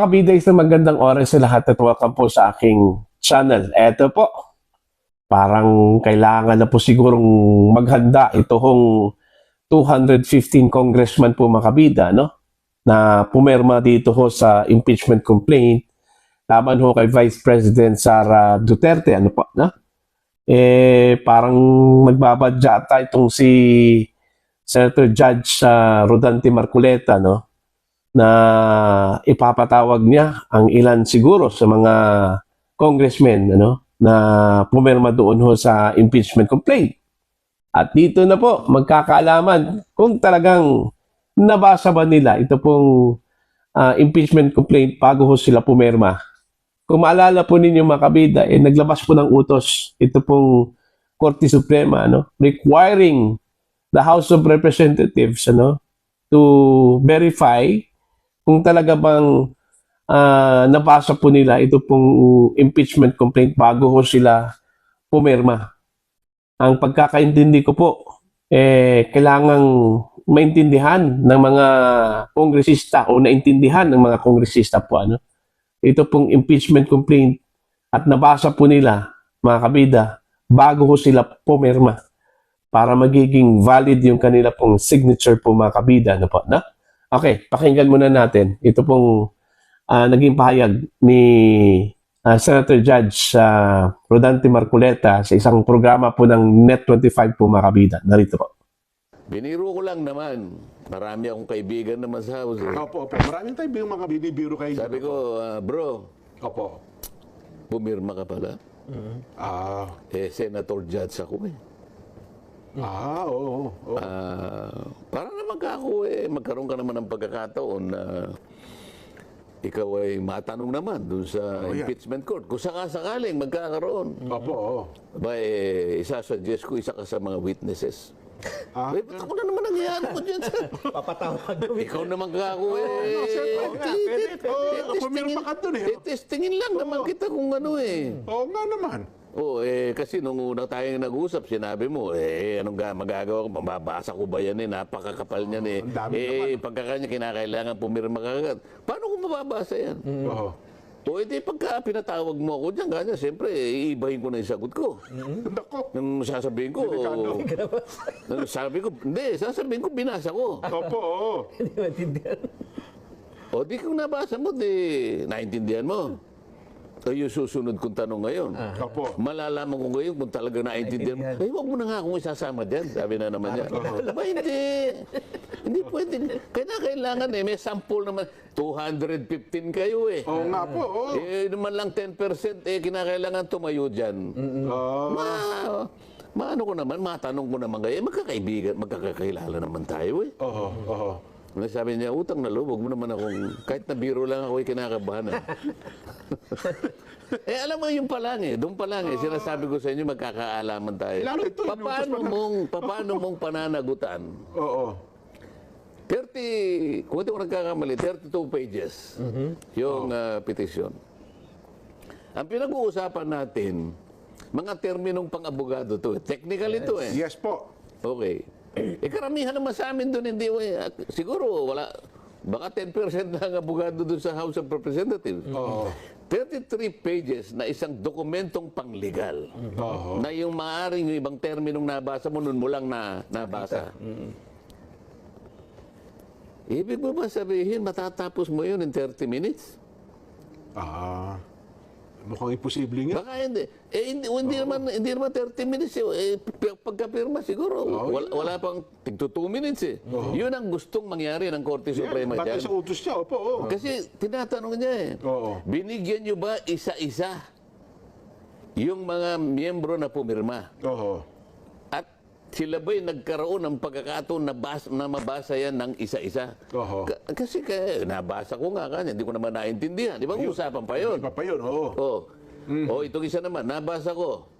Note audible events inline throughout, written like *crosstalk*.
Kabida isang magandang oras sa lahat at welcome po sa aking channel. Eto po, parang kailangan na po sigurong maghanda ito hong 215 congressman po makabida, no? Na pumerma dito ho sa impeachment complaint laban ho kay Vice President Sara Duterte, ano po, no? Eh, parang magbabadyata itong si Senator Judge uh, Rodante Marculeta, no? Na ipapatawag niya ang ilan siguro sa mga congressmen ano na pumirma doon ho sa impeachment complaint. At dito na po magkakaalaman kung talagang nabasa ba nila ito pong ah, impeachment complaint bago ho sila pumirma. Kung maalala po ninyo mga kabida, eh, naglabas po ng utos ito pong Korte Suprema ano, requiring the House of Representatives ano, to verify kung talaga bang ah, nabasa po nila ito pong impeachment complaint bago ho sila pumirma. Ang pagkakaintindi ko po, eh, kailangang maintindihan ng mga kongresista o naintindihan ng mga kongresista po ano, ito pong impeachment complaint at nabasa po nila, mga kabida, bago ho sila pumirma para magiging valid yung kanila pong signature po mga kabida. Ano po, na? Okay, pakinggan muna natin. Ito pong ah, naging pahayag ni ah, Senator Judge ah, Rodante Marculeta sa isang programa po ng Net25 po mga kabida. Narito po. Biniro ko lang naman. Marami akong kaibigan naman sa house. eh. Opo, opo. Maraming tayo yung mga binibiro kayo. Sabi ko, ah, bro, Opo. pumirma ka pala. Ah, Eh, Senator Judge ako eh. Ah, oo. oo. Ah, para naman ka ako eh, magkaroon ka naman ng pagkakataon na ikaw ay matanong naman dun sa Oh, yeah. impeachment court. Kung sakasakaling magkakaroon, Opo, oo. ba eh, isasuggest ko isa ka sa mga witnesses. Ah, Eh, ba't ako na naman nangyayari ko dyan sa... *laughs* Papatawag kami. Ikaw naman ka ako eh. no, sir, oo nga, pwede. ti- Oo, pumirma ka dun eh. Testingin lang naman kita kung ano eh. Oo nga naman. Oo, eh, kasi nung una tayong nag-usap, sinabi mo, eh, anong ga, magagawa ko? Mababasa ko ba yan eh? Napakakapal niyan eh. dami eh, pagkakanya, kinakailangan pumirma ka agad. Paano ko mababasa yan? Oo. O, edi pagka pinatawag mo ako dyan, ganyan, siyempre, eh, iibahin ko na yung sagot ko. Nako. Nung sasabihin ko, nung sabi ko, hindi, sasabihin ko, binasa ko. Opo, oo. Hindi maintindihan. O, di kung nabasa mo, di, naintindihan mo. O, yung susunod kong tanong ngayon. Opo. Malalaman ko ngayon kung talaga naintindihan mo. Ay, wag mo na nga akong isasama dyan. Sabi na naman niya. Ba, hindi. hindi pwede. Kaya kailangan eh. May sample naman. 215 kayo eh. Oo nga po, oo. Eh, naman lang 10% eh, kinakailangan tumayo dyan. Ah, Ma, maano ko naman, matanong ko naman kayo, eh, magkakaibigan, magkakakilala naman tayo eh. Oo, oo. Sabi niya, utang na loob, wag mo naman akong, *laughs* kahit na biro lang ako, kinakabahan. ah." *laughs* eh, alam mo yung pa lang eh, doon pa lang eh, sinasabi ko sa inyo, magkakaalaman tayo. Lalo ito, Pa- paano na- mong, paano mong pananagutan? Oo. 30, kung hindi ko nagkakamali, 32 pages yung ah, petition. Ang pinag-uusapan natin, mga terminong pang-abogado to. eh. Technical ito eh. Yes po. Okay. Eh karamihan naman sa amin doon, hindi, eh, siguro wala, baka 10% na ang abogado doon sa House of Representatives. Oo. 33 pages na isang dokumentong panglegal Oo. na yung maaaring yung ibang terminong nabasa mo, nun mo lang na nabasa. Ibig mo ba sabihin, matatapos mo yun in 30 minutes? Ah. Mukhang imposible nga. Baka hindi. Eh, hindi, hindi, naman, hindi naman 30 minutes. Eh, Eh, pagkapirma siguro, wala, wala pang tigto 2 minutes eh. Yun ang gustong mangyari ng Korte Suprema Batay dyan. sa utos niya, opo, oo. Kasi tinatanong niya eh, Oo. binigyan niyo ba isa-isa yung mga miyembro na pumirma? Oo. Sila ba'y nagkaroon ng pagkakataon na, bas, na mabasa yan ng isa-isa? Oo. Ka- kasi kaya, nabasa ko nga kanya, hindi ko naman naintindihan. Di ba usapan pa yun? Iba pa yun, oo. Oh. Oh, itong isa naman, nabasa ko.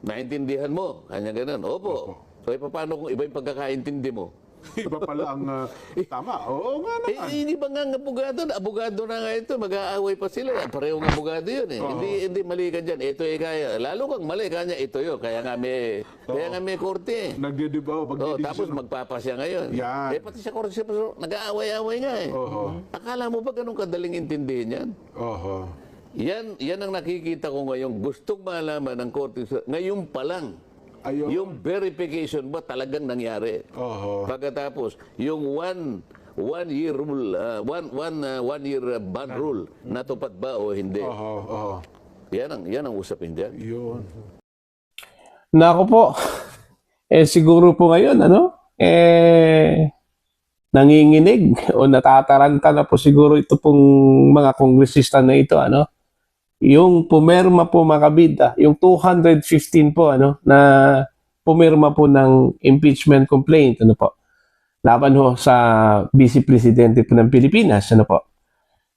Naintindihan mo. Kanya ganun. Opo. So, eh, paano kung iba yung pagkakaintindi mo? *laughs* Iba pala ang ah, tama. Oo nga Eh, naman. hindi ba nga ang abogado? Abogado na nga ito, mag-aaway pa sila. Parehong abogado yun eh. Hindi, hindi mali ka dyan. Ito eh kaya. Lalo kang mali kanya, ito yun. Kaya nga may, kaya nga may korte eh. Nagdidibaw, Oh, tapos magdidesisyon. magpapasya ngayon. Yan. Eh, pati sa korte siya, nag-aaway-aaway nga eh. Oo. Akala mo ba ganun kadaling intindihin yan? Oho. Yan, yan ang nakikita ko ngayon. Gustong malaman ng korte. sa- Ngayon pa lang. Ayun. Yung verification ba talagang nangyari? Oho. Pagkatapos, yung one one year rule, uh, one one uh, one year uh, ban rule, natupad ba o hindi? Oho. Oho. Yan ang yan ang usapin diyan. Yun. Nako po. *laughs* Eh siguro po ngayon ano? Eh nanginginig o natataranta na po siguro ito pong mga kongresista na ito ano? Yung pumirma po mga kabida, yung 215 po ano na pumirma po ng impeachment complaint ano po. Laban ho sa vice presidente po ng Pilipinas ano po.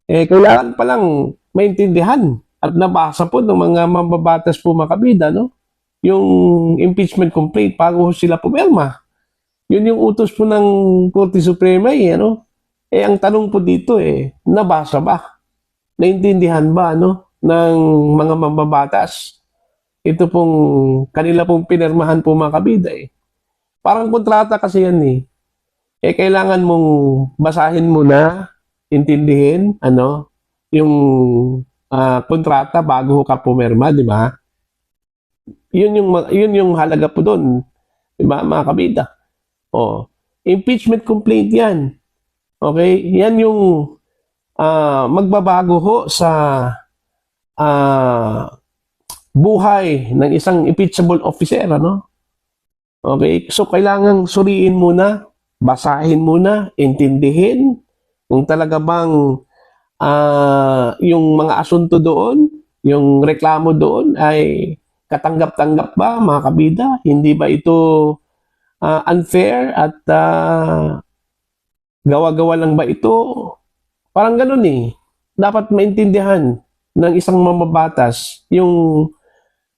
Eh kailangan pa lang maintindihan at nabasa po ng mga mambabatas po mga kabida no? yung impeachment complaint bago sila pumirma. Yun yung utos po ng Korte Suprema eh, ano? Eh, ang tanong po dito eh, nabasa ba? Naintindihan ba, ano? Ng mga mambabatas? Ito pong, kanila pong pinirmahan po mga kabida eh. Parang kontrata kasi yan eh. Eh, kailangan mong basahin mo na, intindihin, ano? Yung ah, kontrata bago ka pumirma, di ba? yun yung yun yung halaga po doon. Di ba, mga kabida? Oh, impeachment complaint 'yan. Okay? Yan yung ah, magbabago ho sa ah, buhay ng isang impeachable officer, ano? Okay? So kailangan suriin muna, basahin muna, intindihin kung talaga bang ah, yung mga asunto doon, yung reklamo doon ay katanggap-tanggap ba mga kabida? Hindi ba ito ah, unfair at ah, gawa-gawa lang ba ito? Parang ganun eh. Dapat maintindihan ng isang mamabatas yung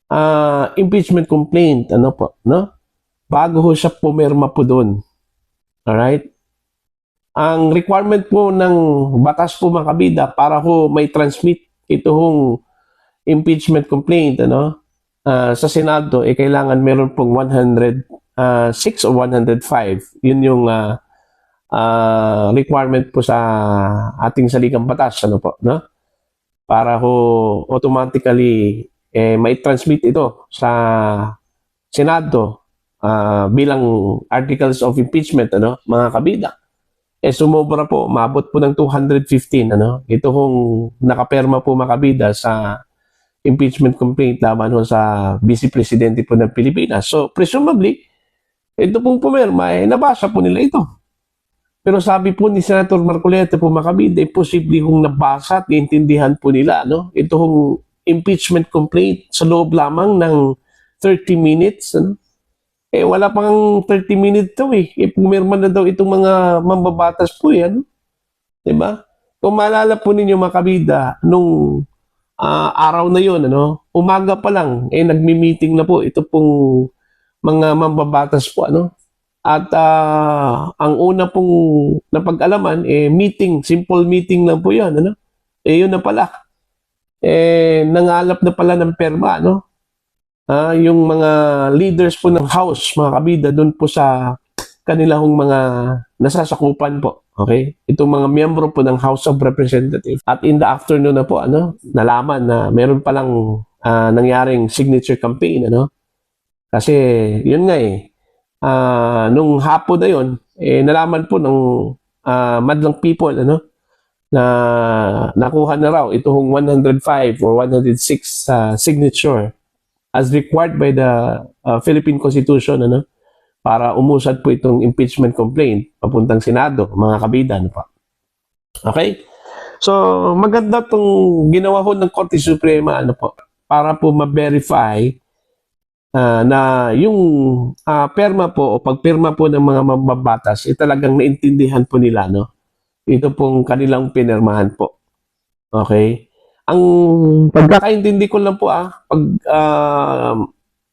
ah, impeachment complaint, ano po, no? Bago ho siya pumirma po doon. Alright? Ang requirement po ng batas po mga kabida para ho may transmit ito hong impeachment complaint, ano? ah, sa Senado, eh, kailangan meron pong 106 o 105. Yun yung ah, ah, requirement po sa ating saligang batas. Ano po, no? Para ho automatically eh, may transmit ito sa Senado ah, bilang articles of impeachment, ano, mga kabida. Eh, sumobra po, maabot po ng 215, ano? Ito hong nakaperma po mga kabida sa impeachment complaint laban ho sa Vice Presidente po ng Pilipinas. So, presumably, ito pong pumirma, eh, nabasa po nila ito. Pero sabi po ni Senator Marcoleta po makabida, posible hong nabasa at iintindihan po nila, no? Ito hong impeachment complaint sa loob lamang ng 30 minutes, ano? Eh, wala pang 30 minutes to eh. Eh, pumirma na daw itong mga mambabatas po yan. Diba? Kung maalala po ninyo mga kabida, nung ah, araw na yon ano, umaga pa lang, eh nagmi-meeting na po ito pong mga mambabatas po, ano. At ah, ang una pong napag-alaman, eh meeting, simple meeting lang po yan, ano. Eh yun na pala. Eh nangalap na pala ng perma, ano. Ah, yung mga leaders po ng house, mga kabida, doon po sa kanila hong mga nasasakupan po. Okay? Itong mga miyembro po ng House of Representatives. At in the afternoon na po, ano, nalaman na meron palang ah, nangyaring signature campaign, ano? Kasi, yun nga eh, ah, nung hapon na yun, eh, nalaman po ng ah, madlang people, ano, na nakuha na raw itong 105 or 106 sa signature as required by the ah, Philippine Constitution, ano, para umusad po itong impeachment complaint papuntang Senado, mga kabida, ano pa. Okay? So, maganda itong ginawa ho ng Korte Suprema, ano po, para po ma-verify ah, na yung ah, perma po o pagpirma po ng mga mambabatas, eh, talagang naintindihan po nila, no? Ito pong kanilang pinirmahan po. Okay? Ang pagkakaintindi ko lang po ah, pag ah,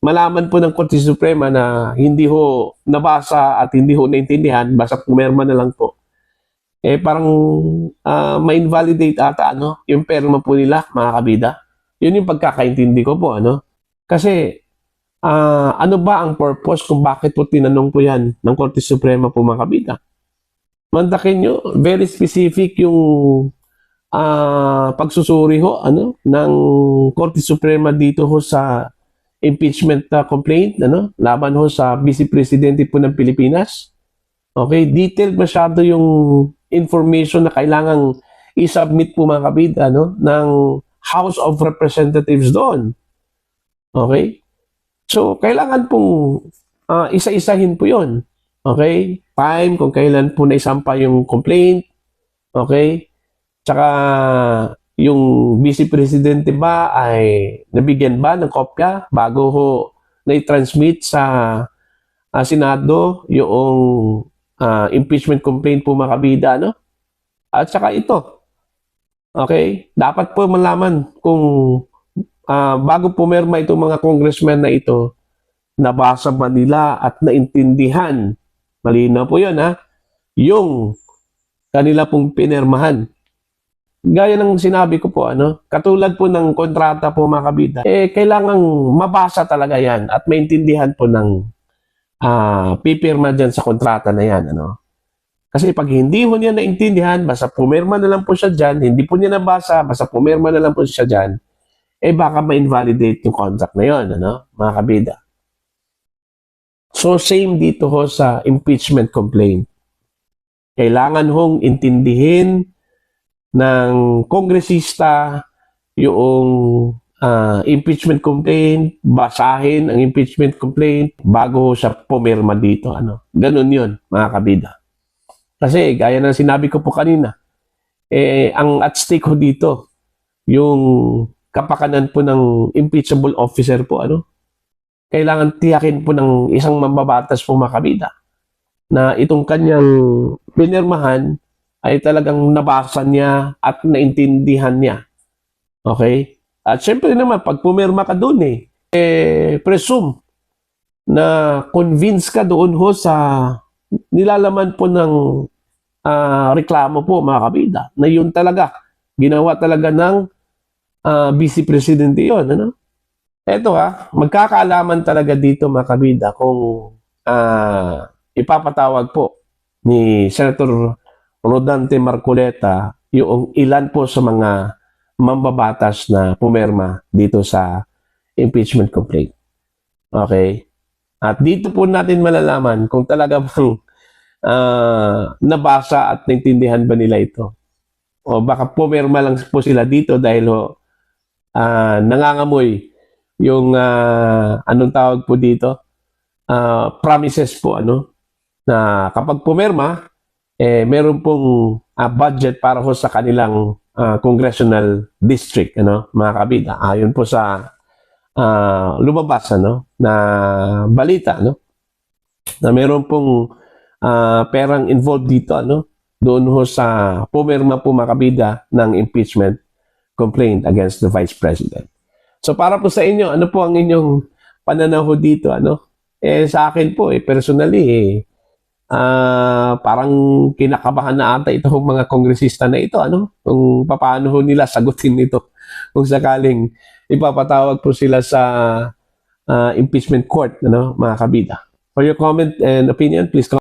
malaman po ng Korte Suprema na hindi ho nabasa at hindi ho naintindihan, basta pumirma na lang po. Eh parang ah, ma-invalidate ata ano, yung perma po nila, mga kabida. Yun yung pagkakaintindi ko po, ano? Kasi ah, ano ba ang purpose kung bakit po tinanong po yan ng Korte Suprema po mga kabida? Mandakin nyo, very specific yung ah, pagsusuri ho ano, ng Korte Suprema dito ho sa impeachment na complaint ano, laban ho sa Vice Presidente po ng Pilipinas. Okay, detailed masyado yung information na kailangang i-submit po mga kabida no, ng House of Representatives doon. Okay? So, kailangan pong ah, isa-isahin po yon. Okay? Time, kung kailan po naisampa yung complaint. Okay? Tsaka, yung Vice Presidente ba ay nabigyan ba ng kopya bago ho na-transmit sa ah, Senado yung ah, impeachment complaint po mga kabida, no? At saka ito, okay, dapat po malaman kung ah, bago pumirma itong mga congressmen na ito, nabasa ba nila at naintindihan, malinaw po yun ha, yung kanila pong pinirmahan. Gaya ng sinabi ko po, ano, katulad po ng kontrata po mga kabida, eh, kailangang mabasa talaga yan at maintindihan po ng ah pipirma dyan sa kontrata na yan. Ano? Kasi pag hindi mo niya naintindihan, basta pumirma na lang po siya dyan, hindi po niya nabasa, basta pumirma na lang po siya dyan, eh baka ma-invalidate yung contract na yon, ano, mga kabida. So same dito ho sa impeachment complaint. Kailangan hong intindihin ng kongresista yung ah, impeachment complaint, basahin ang impeachment complaint bago siya pumirma dito. Ano? Ganun yun, mga kabida. Kasi gaya ng sinabi ko po kanina, eh, ang at stake ho dito, yung kapakanan po ng impeachable officer po, ano? Kailangan tiyakin po ng isang mambabatas po mga kabida na itong kanyang pinirmahan ay talagang nabasa niya at naintindihan niya. Okay? At syempre naman, pag pumirma ka doon eh, eh, presume na convince ka doon ho sa nilalaman po ng ah, reklamo po mga kabida na yun talaga, ginawa talaga ng ah, Vice Presidente yun. Ano? Eto ha, magkakaalaman talaga dito mga kabida kung ah, ipapatawag po ni Senator Rodante Marcoleta yung ilan po sa mga mambabatas na pumerma dito sa impeachment complaint. Okay? At dito po natin malalaman kung talaga bang ah, nabasa at naintindihan ba nila ito. O baka pumirma lang po sila dito dahil ho, ah, nangangamoy yung ah, anong tawag po dito? Ah, promises po ano? Na kapag pumirma eh meron pong ah, budget para ho sa kanilang ah, congressional district ano mga kabida ayon po sa ah, lumabas ano na balita no na meron pong ah, perang involved dito ano? Doon ho sa pumirma po mga kabida ng impeachment complaint against the vice president. So para po sa inyo, ano po ang inyong pananaw dito ano? Eh sa akin po eh personally eh, ah, parang kinakabahan na ata itong *laughs* mga kongresista na ito ano kung paano nila sagutin ito kung sakaling ipapatawag po sila sa ah, impeachment court ano mga kabida. For your comment and opinion, please comment